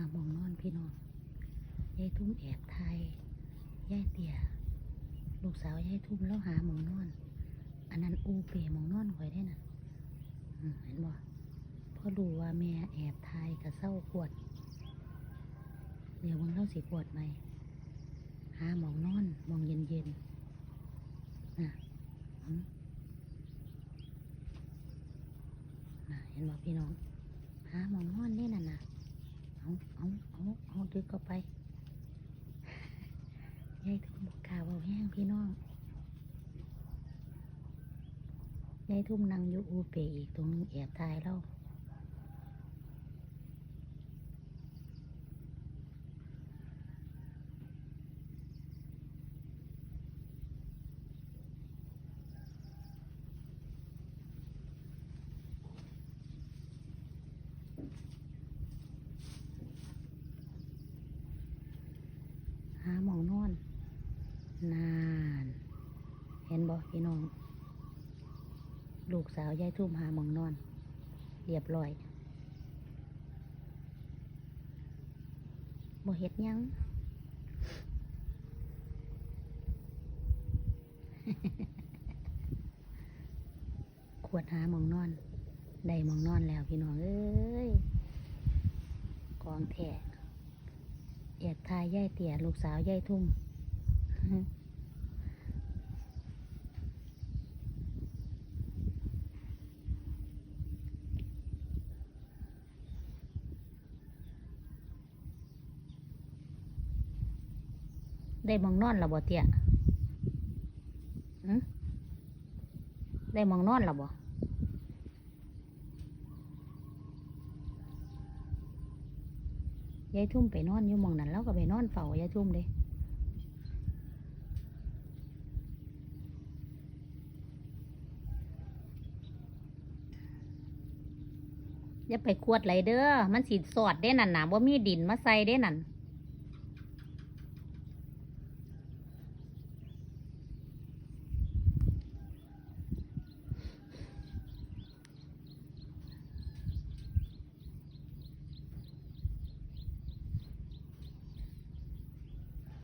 าหมองนอนพี่น้องยายทุ่มแอบไทยยายเตี่ยลูกสาวยายทุ่มแล้วหาหมองนอน อันนั้นอูเปหมองนอนข่อยได้น่ะเห็นบ่พอรู้ว่าแม่แอบไทยกับเศร้าปวด เดี๋ยวมึงเล่าสิปวดไหมหาหมองนอนหมองเย็นเย็นน่ะน่ะเห็นบ่พี่น้องหาหมองนอนนี่น่ะนะเอาเอาเอาเอา ดึกเข้าไปยายทุ่มบอกกล่าวเอาแห้งพี่น้องยายทุ่มนั่งอยู่อูเปอีกตรงนึงแอบตายแล้วหาหมองนอน นาน เห็นบ่พี่น้อง ลูกสาวยายทุ่มหาหมองนอน เรียบร้อยบ่เฮ็ดยังขวดหาหมองนอน ได้หมองนอนแล้วพี่น้อง เอ้ย กองแท้ แอบทายย่ายเตี่ยลูกสาวยายทุ่มได้มองนอนแล้วบ่เตี่ยได้มองนอนแล้วบ่ ยายทุ่มไปนอนอยู่มองนั้นแล้วก็ไปนอนเฝ้ายายทุ่มเด้อย่าไปขวดไหลเด้อ มันสีสอดได้นั่นนะว่ามีดินมาใส่ได้นั่น